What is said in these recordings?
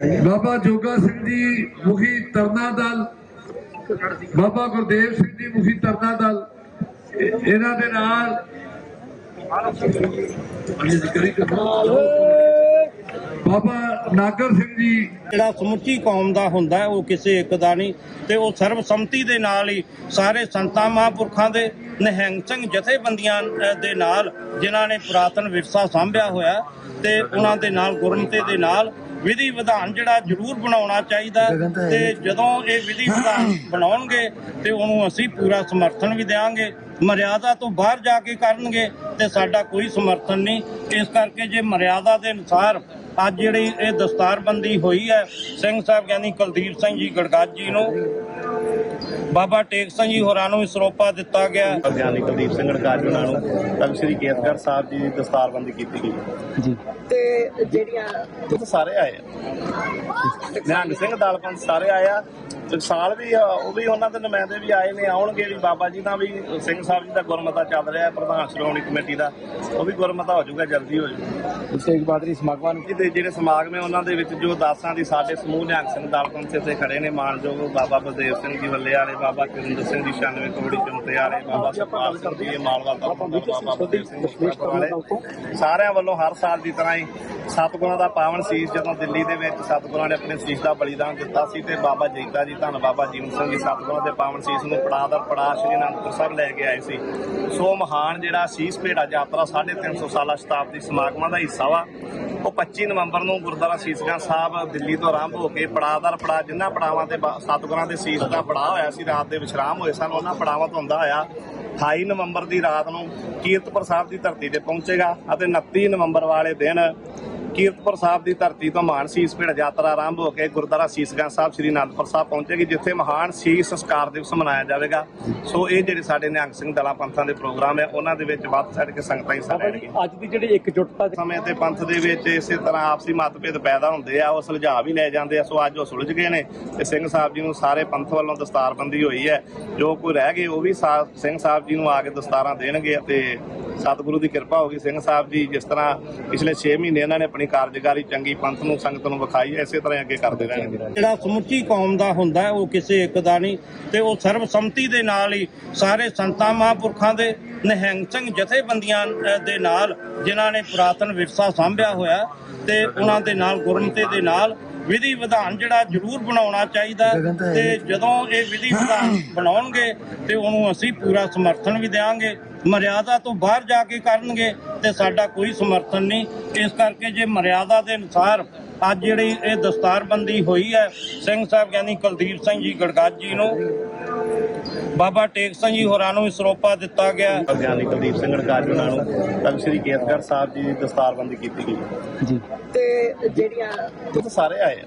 ਬਾਬਾ ਜੋਗਾ ਸਿੰਘ ਜੀ ਮੁਖੀ ਤਰਨਾ ਦਲ, ਬਾਬਾ ਗੁਰਦੇਵ ਸਿੰਘ ਜੀ ਮੁਖੀ ਤਰਨਾ ਦਲ, ਇਹਨਾਂ ਦੇ ਨਾਲ ਬਾਬਾ ਨਾਗਰ ਸਿੰਘ ਜੀ। ਜਿਹੜਾ ਸਮੁੱਚੀ ਕੌਮ ਦਾ ਹੁੰਦਾ ਉਹ ਕਿਸੇ ਇੱਕ ਦਾ ਨਹੀਂ, ਤੇ ਉਹ ਸਰਬਸੰਮਤੀ ਦੇ ਨਾਲ ਹੀ ਸਾਰੇ ਸੰਤਾਂ ਮਹਾਂਪੁਰਖਾਂ ਦੇ ਨਿਹੰਗ ਸਿੰਘ ਜਥੇਬੰਦੀਆਂ ਦੇ ਨਾਲ, ਜਿਨ੍ਹਾਂ ਨੇ ਪੁਰਾਤਨ ਵਿਰਸਾ ਸਾਂਭਿਆ ਹੋਇਆ ਤੇ ਉਹਨਾਂ ਦੇ ਨਾਲ ਗੁਰਮਤੇ ਦੇ ਨਾਲ ਵਿਧੀ ਵਿਧਾਨ ਜਿਹੜਾ ਜ਼ਰੂਰ ਬਣਾਉਣਾ ਚਾਹੀਦਾ ਤੇ ਜਦੋਂ ਇਹ ਵਿਧੀ ਵਿਧਾਨ ਬਣਾਉਣਗੇ ਤੇ ਉਹਨੂੰ ਅਸੀਂ ਪੂਰਾ ਸਮਰਥਨ ਵੀ ਦੇਵਾਂਗੇ ਮਰਿਆਦਾ ਤੋਂ ਬਾਹਰ ਜਾ ਕੇ ਕਰਨਗੇ ਤੇ ਸਾਡਾ ਕੋਈ ਸਮਰਥਨ ਨਹੀਂ। ਇਸ ਕਰਕੇ ਜੇ ਮਰਿਆਦਾ ਦੇ ਅਨੁਸਾਰ ਅੱਜ ਜਿਹੜੀ ਇਹ ਦਸਤਾਰਬੰਦੀ ਹੋਈ ਹੈ ਸਿੰਘ ਸਾਹਿਬ ਗਿਆਨੀ ਕੁਲਦੀਪ ਸਿੰਘ ਜੀ ਗੜਗਾਜ ਜੀ ਨੂੰ ਬਾਬਾ ਟੇਕ ਸਿੰਘ ਜੀ ਹੋਰਾਂ ਨੂੰ ਸਰੋਪਾ ਦਿੱਤਾ ਗਿਆ। ਗਿਆਨੀ ਕੁਲਦੀਪ ਸਿੰਘ ਉਹਨਾਂ ਨੂੰ ਤਖਤ ਸ੍ਰੀ ਕੇਸਗੜ੍ਹ ਸਾਹਿਬ ਜੀ ਦੀ ਦਸਤਾਰਬੰਦੀ ਕੀਤੀ ਗਈ। ਤੇ ਜਿਹੜੀਆਂ ਸਾਰੇ ਆਏ ਆ? ਨਿਹੰਗ ਸਿੰਘ ਦਲ ਪੰਥ ਸਾਰੇ ਆਏ ਆ। ਟਕਸਾਲ ਵੀ ਉਹ ਵੀ ਉਹਨਾਂ ਦੇ ਨੁਮਾਇੰਦੇ ਵੀ ਆਏ ਨੇ ਆਉਣਗੇ ਵੀ ਬਾਬਾ ਜੀ ਦਾ ਵੀ ਸਿੰਘ ਸਾਹਿਬ ਜੀ ਦਾ ਗੁਰਮਤਾ ਚੱਲ ਰਿਹਾ ਹੈ, ਪ੍ਰਧਾਨ ਸ਼੍ਰੋਮਣੀ ਕਮੇਟੀ ਦਾ। ਉਹ ਵੀ ਗੁਰਮਤਾ ਹੋ ਜਾਊਗਾ ਜਲਦੀ ਹੋ ਜਾਊਗਾ। ਤੇਗ ਬਹਾਦਰੀ ਸਮਾਗਮਾਂ ਨੂੰ ਜਿਹਦੇ ਜਿਹੜੇ ਸਮਾਗਮ ਹੈ ਉਹਨਾਂ ਦੇ ਵਿੱਚ ਜੋ ਦਾਸਾਂ ਦੀ ਸਾਡੇ ਸਮੂਹ ਨਿਹੰਗ ਸਿੰਘ ਦਲ ਪੰਥ ਇੱਥੇ ਖੜੇ ਨੇ ਮਾਨਯੋਗ ਬਾਬਾ ਬਲਦੇਵ ਸਿੰਘ ਜੀ ਵੱਲੇ ਵਾਲੇ ਬਾਬਾ ਕਿਰਿੰਦਰ ਸਿੰਘ ਜੀ 96 ਕੋੜੀ ਚੁੰਤੇ ਵਾਲੇ ਬਾਬਾ ਸੁਖਪਾਲ ਸਿੰਘ ਜੀ ਮਾਲਵਾ ਦਾ ਬਾਬਾ ਬਲਦੇਵ ਸਿੰਘ ਜੀ ਵਾਲੇ ਸਾਰਿਆਂ ਵੱਲੋਂ ਹਰ ਸਾਲ ਦੀ ਤਰ੍ਹਾਂ ਹੀ ਸਤਿਗੁਰਾਂ ਦਾ ਪਾਵਨ ਸੀਸ ਜਦੋਂ ਦਿੱਲੀ ਦੇ ਵਿੱਚ ਸਤਿਗੁਰਾਂ ਨੇ ਆਪਣੇ ਸੀਸ ਦਾ ਬਲੀਦਾਨ ਦਿੱਤਾ ਸੀ ਤੇ ਬਾਬਾ ਜੀਤਾ ਜੀ ਧੰਨ ਬਾਬਾ ਜੀਵਨ ਸਿੰਘ ਜੀ ਸਤਿਗੁਰਾਂ ਦੇ ਪਾਵਨ ਸੀਸ ਨੂੰ ਪੜਾਅ ਦਰ ਪੜਾਅ ਸ਼੍ਰੀ ਅਨੰਦਪੁਰ ਸਾਹਿਬ ਲੈ ਕੇ ਆਏ ਸੀ। ਸੋ ਮਹਾਨ ਜਿਹੜਾ ਸੀਸ ਭੇੜਾ ਯਾਤਰਾ 350 ਸਾਲਾ ਸ਼ਤਾਬਦੀ ਸਮਾਗਮਾਂ ਦਾ ਹਿੱਸਾ ਵਾ ਉਹ 25 ਨਵੰਬਰ ਨੂੰ ਗੁਰਦੁਆਰਾ ਸੀਸਗੰਜ ਸਾਹਿਬ ਦਿੱਲੀ ਤੋਂ ਆਰੰਭ ਹੋ ਕੇ ਪੜਾਅ ਦਰ ਪੜਾਅ ਜਿਨ੍ਹਾਂ ਪੜਾਵਾਂ ਤੇ ਬਾ- ਸਤਿਗੁਰਾਂ ਦੇ ਸੀਸ ਦਾ ਪੜਾਅ ਹੋਇਆ ਸੀ, ਰਾਤ ਦੇ ਵਿਸ਼ਰਾਮ ਹੋਏ ਸਨ, ਉਹਨਾਂ ਪੜਾਵਾਂ ਤੋਂ ਹੁੰਦਾ ਹੋਇਆ। 28 ਨਵੰਬਰ ਦੀ ਰਾਤ ਨੂੰ ਕੀਰਤਪੁਰ ਸਾਹਿਬ ਦੀ ਧਰਤੀ ਤੇ ਪਹੁੰਚੇਗਾ ਅਤੇ 29 ਨਵੰਬਰ ਵਾਲੇ ਦਿਨ ਕੀਰਤਪੁਰ ਸਾਹਿਬ ਦੀ ਧਰਤੀ ਤੋਂ ਮਹਾਨ ਸੀਸ ਭੇੜ ਯਾਤਰਾ ਆਰੰਭ ਹੋ ਕੇ ਗੁਰਦੁਆਰਾ ਸੀਸਗੰਜ ਸਾਹਿਬ ਸ੍ਰੀ ਅਨੰਦਪੁਰ ਸਾਹਿਬ ਪਹੁੰਚੇਗੀ ਜਿੱਥੇ ਮਹਾਨ ਸੀਸ ਸੰਸਕਾਰ ਦਿਵਸ ਮਨਾਇਆ ਜਾਵੇਗਾ। ਸੋ ਇਹ ਜਿਹੜੇ ਸਾਡੇ ਨਿਹੰਗ ਸਿੰਘ ਦਲਾਂ ਪੰਥਾਂ ਦੇ ਪ੍ਰੋਗਰਾਮ ਹੈ ਉਹਨਾਂ ਦੇ ਵਿੱਚ ਵੱਧ ਚੜ੍ਹ ਕੇ ਸੰਗਤਾਂ ਹਿੱਸਾ ਲੈਣਗੀਆਂ। ਅੱਜ ਦੀ ਜਿਹੜੀ ਇਕਜੁੱਟਤਾ ਸਮੇਂ ਤੇ ਪੰਥ ਦੇ ਵਿੱਚ ਇਸੇ ਤਰ੍ਹਾਂ ਆਪਸੀ ਮਤਭੇਦ ਪੈਦਾ ਹੁੰਦੇ ਆ ਉਹ ਸੁਲਝਾ ਵੀ ਲੈ ਜਾਂਦੇ ਆ। ਸੋ ਅੱਜ ਉਹ ਸੁਲਝ ਗਏ ਨੇ ਤੇ ਸਿੰਘ ਸਾਹਿਬ ਜੀ ਨੂੰ ਸਾਰੇ ਪੰਥ ਵੱਲੋਂ ਦਸਤਾਰਬੰਦੀ ਹੋਈ ਹੈ। ਜੋ ਕੋਈ ਰਹਿ ਗਏ ਉਹ ਵੀ ਸਿੰਘ ਸਾਹਿਬ ਜੀ ਨੂੰ ਆ ਕੇ ਦਸਤਾਰਾਂ ਦੇਣਗੇ ਅਤੇ ਸਤਿਗੁਰੂ ਦੀ ਕਿਰਪਾ ਹੋ ਗਈ। ਸਿੰਘ ਸਾਹਿਬ ਜੀ ਜਿਸ ਤਰ੍ਹਾਂ ਪਿਛਲੇ 6 ਮਹੀਨੇ ਇਹਨਾਂ ਨੇ ਆਪਣੀ ਕਾਰਜਕਾਰੀ ਚੰਗੀ ਪੰਥ ਨੂੰ, ਸੰਗਤ ਨੂੰ ਵਿਖਾਈ ਹੈ ਤਰ੍ਹਾਂ ਅੱਗੇ ਕਰਦੇ ਰਹਿਣਗੇ। ਜਿਹੜਾ ਸਮੁੱਚੀ ਕੌਮ ਦਾ ਹੁੰਦਾ ਉਹ ਕਿਸੇ ਇੱਕ ਦਾ ਨਹੀਂ। ਤੇ ਉਹ ਸਰਬਸੰਮਤੀ ਦੇ ਨਾਲ ਹੀ ਸਾਰੇ ਸੰਤਾਂ, ਮਹਾਂਪੁਰਖਾਂ ਦੇ ਨਿਹੰਗ ਸਿੰਘ ਜਥੇਬੰਦੀਆਂ ਦੇ ਨਾਲ ਜਿਨ੍ਹਾਂ ਨੇ ਪੁਰਾਤਨ ਵਿਰਸਾ ਸਾਂਭਿਆ ਹੋਇਆ ਤੇ ਉਹਨਾਂ ਦੇ ਨਾਲ ਗੁਰਮਤੇ ਦੇ ਨਾਲ ਵਿਧੀ ਵਿਧਾਨ ਜਿਹੜਾ ਜ਼ਰੂਰ ਬਣਾਉਣਾ ਚਾਹੀਦਾ ਤੇ ਜਦੋਂ ਇਹ ਵਿਧੀ ਵਿਧਾਨ ਬਣਾਉਣਗੇ, ਤੇ ਉਹਨੂੰ ਅਸੀਂ ਪੂਰਾ ਸਮਰਥਨ ਵੀ ਦੇਵਾਂਗੇ ਮਰਿਆਦਾ ਤੋਂ ਬਾਹਰ ਜਾ ਕੇ ਕਰਨਗੇ ਤੇ ਸਾਡਾ ਕੋਈ ਸਮਰਥਨ ਨਹੀਂ। ਇਸ ਕਰਕੇ ਜੇ ਮਰਿਆਦਾ ਦੇ ਅਨੁਸਾਰ ਅੱਜ ਜਿਹੜੀ ਇਹ ਦਸਤਾਰਬੰਦੀ ਹੋਈ ਹੈ ਸਿੰਘ ਸਾਹਿਬ ਗਿਆਨੀ ਕੁਲਦੀਪ ਸਿੰਘ ਜੀ ਗੜਗਾਜ ਜੀ ਨੂੰ ਬਾਬਾ ਟੇਕ ਸਿੰਘ ਜੀ ਹੋਰਾਂ ਨੂੰ ਸਰੋਪਾ ਦਿੱਤਾ ਗਿਆ। ਗਿਆਨੀ ਕੁਲਦੀਪ ਸਿੰਘ ਗੜਕਾਜ ਉਹਨਾਂ ਨੂੰ ਤਖਤ ਸ੍ਰੀ ਕੇਸਗੜ੍ਹ ਸਾਹਿਬ ਜੀ ਦੀ ਦਸਤਾਰਬੰਦੀ ਕੀਤੀ ਗਈ। ਤੇ ਜਿਹੜੀਆਂ ਸਾਰੇ ਆਏ ਆ।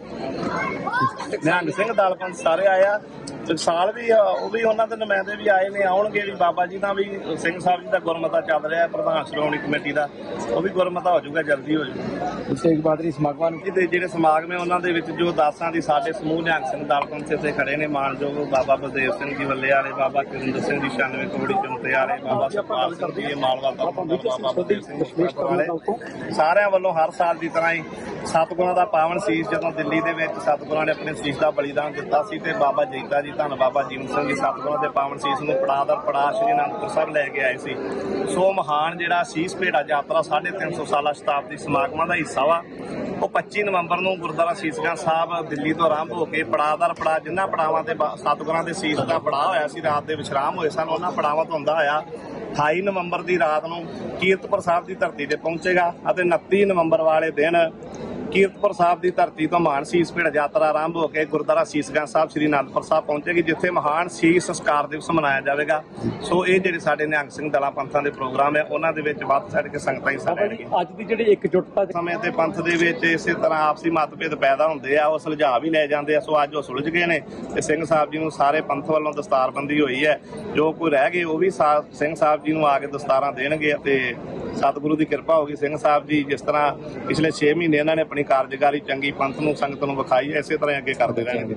ਨਿਹੰਗ ਸਿੰਘ ਦਲ ਪੰਥ ਸਾਰੇ ਆਏ ਆ। ਟਕਸਾਲ ਵੀ ਆ, ਉਹ ਵੀ ਉਹਨਾਂ ਦੇ ਨੁਮਾਇੰਦੇ ਵੀ ਆਏ ਨੇ ਆਉਣਗੇ ਵੀ ਬਾਬਾ ਜੀ ਦਾ ਵੀ ਸਿੰਘ ਸਾਹਿਬ ਜੀ ਦਾ ਗੁਰਮਤਾ ਚੱਲ ਰਿਹਾ ਪ੍ਰਧਾਨ ਸ਼੍ਰੋਮਣੀ ਕਮੇਟੀ ਦਾ ਉਹ ਵੀ ਗੁਰਮਤਾ ਹੋ ਜਾਊਗਾ ਜਲਦੀ ਹੋ ਜਾਊਗਾ। ਤੇਗ ਬਹਾਦਰੀ ਸਮਾਗਮਾਂ ਨੂੰ ਜਿਹਦੇ ਜਿਹੜੇ ਸਮਾਗਮ ਹੈ ਉਹਨਾਂ ਦੇ ਵਿੱਚ ਜੋ ਦਾਸਾਂ ਦੀ ਸਾਡੇ ਸਮੂਹ ਨਿਹੰਗ ਸਿੰਘ ਦਲ ਪੰਥ ਇੱਥੇ ਖੜੇ ਨੇ ਮਾਨਯੋਗ ਬਾਬਾ ਬਲਦੇਵ ਸਿੰਘ ਜੀ ਵੱਲੇ ਵਾਲੇ ਬਾਬਾ ਕਿਰਿੰਦਰ ਸਿੰਘ ਜੀ 96 ਕੋੜੀ ਚੁੰਤੇ ਵਾਲੇ ਬਾਬਾ ਸੁਖਪਾਲ ਸਿੰਘ ਜੀ ਮਾਲਵਾ ਦਾ ਬਾਬਾ ਬਲਦੇਵ ਸਿੰਘ ਜੀ ਵਾਲੇ ਸਾਰਿਆਂ ਵੱਲੋਂ ਹਰ ਸਾਲ ਦੀ ਤਰ੍ਹਾਂ ਹੀ ਸਤਿਗੁਰਾਂ ਦਾ ਪਾਵਨ ਸੀਸ ਜਦੋਂ ਦਿੱਲੀ ਦੇ ਵਿੱਚ ਸਤਿਗੁਰਾਂ ਨੇ ਆਪਣੇ ਸੀਸ ਦਾ ਬਲੀਦਾਨ ਦਿੱਤਾ ਸੀ ਤੇ ਬਾਬਾ ਜੀਤਾ ਜੀ ਧੰਨ ਬਾਬਾ ਜੀਵਨ ਸਿੰਘ ਜੀ ਸਤਿਗੁਰਾਂ ਦੇ ਪਾਵਨ ਸੀਸ ਨੂੰ ਪੜਾਅ ਦਰ ਪੜਾਅ ਸ਼੍ਰੀ ਅਨੰਦਪੁਰ ਸਾਹਿਬ ਲੈ ਕੇ ਆਏ ਸੀ। ਸੋ ਮਹਾਨ ਜਿਹੜਾ ਸੀਸ ਭੇੜਾ ਯਾਤਰਾ 350 ਸਾਲਾ ਸ਼ਤਾਬਦੀ ਸਮਾਗਮਾਂ ਦਾ ਹਿੱਸਾ ਵਾ ਉਹ 25 ਨਵੰਬਰ ਨੂੰ ਗੁਰਦੁਆਰਾ ਸੀਸਗੰਜ ਸਾਹਿਬ ਦਿੱਲੀ ਤੋਂ ਆਰੰਭ ਹੋ ਕੇ ਪੜਾਅ ਦਰ ਪੜਾਅ ਜਿਨ੍ਹਾਂ ਪੜਾਵਾਂ ਤੇ ਬਾ- ਸਤਿਗੁਰਾਂ ਦੇ ਸੀਸ ਦਾ ਪੜਾਅ ਹੋਇਆ ਸੀ, ਰਾਤ ਦੇ ਵਿਸ਼ਰਾਮ ਹੋਏ ਸਨ, ਉਹਨਾਂ ਪੜਾਵਾਂ ਤੋਂ ਹੁੰਦਾ ਹੋਇਆ 28 ਨਵੰਬਰ ਦੀ ਰਾਤ ਨੂੰ ਕੀਰਤਪੁਰ ਸਾਹਿਬ ਦੀ ਧਰਤੀ ਤੇ ਪਹੁੰਚੇਗਾ ਅਤੇ 29 ਨਵੰਬਰ ਵਾਲੇ ਦਿਨ ਕੀਰਤਪੁਰ ਸਾਹਿਬ ਦੀ ਧਰਤੀ ਤੋਂ ਮਹਾਨ ਸੀਸ ਭੇੜ ਯਾਤਰਾ ਆਰੰਭ ਹੋ ਕੇ ਗੁਰਦੁਆਰਾ ਸੀਸਗੰਜ ਸਾਹਿਬ ਸ੍ਰੀ ਅਨੰਦਪੁਰ ਸਾਹਿਬ ਪਹੁੰਚੇਗੀ ਜਿੱਥੇ ਮਹਾਨ ਸੀਸ ਸੰਸਕਾਰ ਦਿਵਸ ਮਨਾਇਆ ਜਾਵੇਗਾ। ਸੋ ਇਹ ਜਿਹੜੇ ਸਾਡੇ ਨਿਹੰਗ ਸਿੰਘ ਦਲਾਂ ਪੰਥਾਂ ਦੇ ਪ੍ਰੋਗਰਾਮ ਹੈ ਉਹਨਾਂ ਦੇ ਵਿੱਚ ਵੱਧ ਚੜ੍ਹ ਕੇ ਸੰਗਤਾਂ ਹਿੱਸਾ ਲੈਣਗੀਆਂ ਅੱਜ ਦੀ ਜਿਹੜੀ ਇਕਜੁੱਟਤਾ ਸਮੇਂ ਤੇ ਪੰਥ ਦੇ ਵਿੱਚ ਇਸੇ ਤਰ੍ਹਾਂ ਆਪਸੀ ਮਤਭੇਦ ਪੈਦਾ ਹੁੰਦੇ ਆ ਉਹ ਸੁਲਝਾ ਵੀ ਲੈ ਜਾਂਦੇ ਆ। ਸੋ ਅੱਜ ਉਹ ਸੁਲਝ ਗਏ ਨੇ ਤੇ ਸਿੰਘ ਸਾਹਿਬ ਜੀ ਨੂੰ ਸਾਰੇ ਪੰਥ ਵੱਲੋਂ ਦਸਤਾਰਬੰਦੀ ਹੋਈ ਹੈ। ਜੋ ਕੋਈ ਰਹਿ ਗਏ ਉਹ ਵੀ ਸਿੰਘ ਸਾਹਿਬ ਜੀ ਨੂੰ ਆ ਕੇ ਦਸਤਾਰਾਂ ਦੇਣਗੇ ਅਤੇ ਸਤਿਗੁਰੂ ਦੀ ਕਿਰਪਾ ਹੋਗੀ ਸਿੰਘ ਸਾਹਿਬ ਜੀ ਜਿਸ ਤਰ੍ਹਾਂ ਪਿਛਲੇ 6 ਮਹੀਨੇ ਇਹਨਾਂ ਨੇ ਆਪਣੀ ਕਾਰਜਕਾਰੀ ਚੰਗੀ ਪੰਥ ਨੂੰ ਸੰਗਤ ਨੂੰ ਵਿਖਾਈ ਇਸੇ ਤਰ੍ਹਾਂ ਹੀ ਅੱਗੇ ਕਰਦੇ ਰਹਿਣਗੇ।